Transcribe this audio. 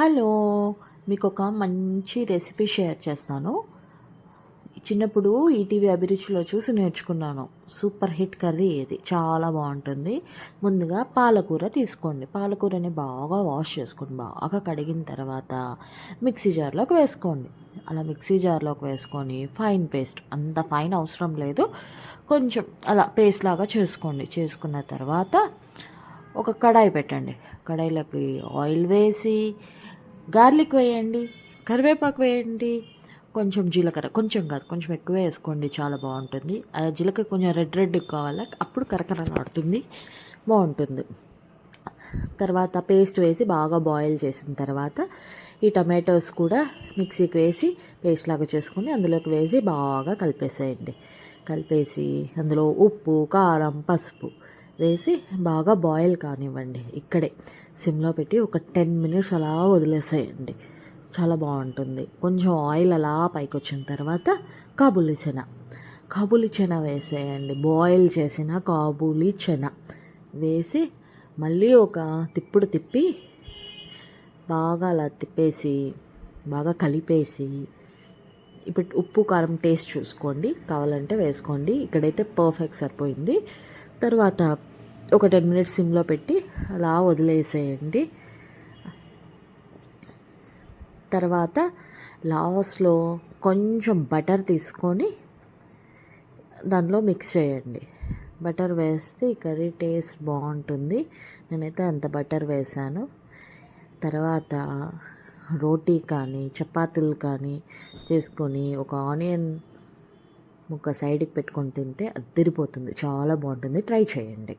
Hello మీకు ఒక మంచి రెసిపీ షేర్ చేస్తాను. చిన్నప్పుడు ఈటీవీ అభిరుచిలో చూసి నేర్చుకున్నాను. సూపర్ హిట్ కర్రీ ఇది చాలా బాగుంటుంది. ముందుగా పాలకూర తీసుకోండి. పాలకూరని బాగా వాష్ చేసుకోండి బాగా కడిగిన తర్వాత మిక్సీ జార్లోకి వేసుకోండి. అలా మిక్సీ జార్లోకి వేసుకొని ఫైన్ పేస్ట్ అంత ఫైన్ అవసరం లేదు. కొంచెం అలా పేస్ట్ లాగా చేసుకోండి. చేసుకున్న తర్వాత ఒక కడాయి పెట్టండి. కడాయిలోకి ఆయిల్ వేసి గార్లిక్ వేయండి కరివేపాకు వేయండి కొంచెం జీలకర్ర కొంచెం కాదు కొంచెం ఎక్కువ వేసుకోండి చాలా బాగుంటుంది. ఆ జీలకర్ర కొంచెం రెడ్ రెడ్ కావాలి అప్పుడు కరకరలాడుతుంది బాగుంటుంది. తర్వాత పేస్ట్ వేసి బాగా బాయిల్ చేసిన తర్వాత ఈ టమాటోస్ కూడా మిక్సీకి వేసి పేస్ట్ లాగా చేసుకుని అందులోకి వేసి బాగా కలిపేసేయండి. కలిపేసి అందులో ఉప్పు కారం పసుపు వేసి బాగా బాయిల్ కానివ్వండి ఇక్కడే. సిమ్లో పెట్టి ఒక టెన్ మినిట్స్ అలా వదిలేసేయండి. చాలా బాగుంటుంది. కొంచెం ఆయిల్ అలా పైకి వచ్చిన తర్వాత కాబూలి చెన. కాబూలి చెన వేసేయండి. బాయిల్ చేసిన కాబూలి చెన. వేసి మళ్ళీ ఒక తిప్పుడు తిప్పి బాగా అలా తిప్పేసి బాగా కలిపేసి ఇప్పుడు ఉప్పు కారం టేస్ట్ చూసుకోండి. కావాలంటే వేసుకోండి. ఇక్కడైతే పర్ఫెక్ట్ సరిపోయింది. తర్వాత ఒక టెన్ మినిట్స్ సిమ్లో పెట్టి అలా వదిలేసేయండి. తర్వాత లాస్ట్లో కొంచెం బటర్ తీసుకొని దానిలో మిక్స్ చేయండి. బటర్ వేస్తే ఈ కర్రీ టేస్ట్ బాగుంటుంది. నేనైతే అంత బటర్ వేసాను తర్వాత రోటీ కానీ చపాతీలు కానీ చేసుకొని ఒక ఆనియన్ ముక్క సైడ్కి పెట్టుకొని తింటే అద్దరిపోతుంది చాలా బాగుంటుంది. ట్రై చేయండి.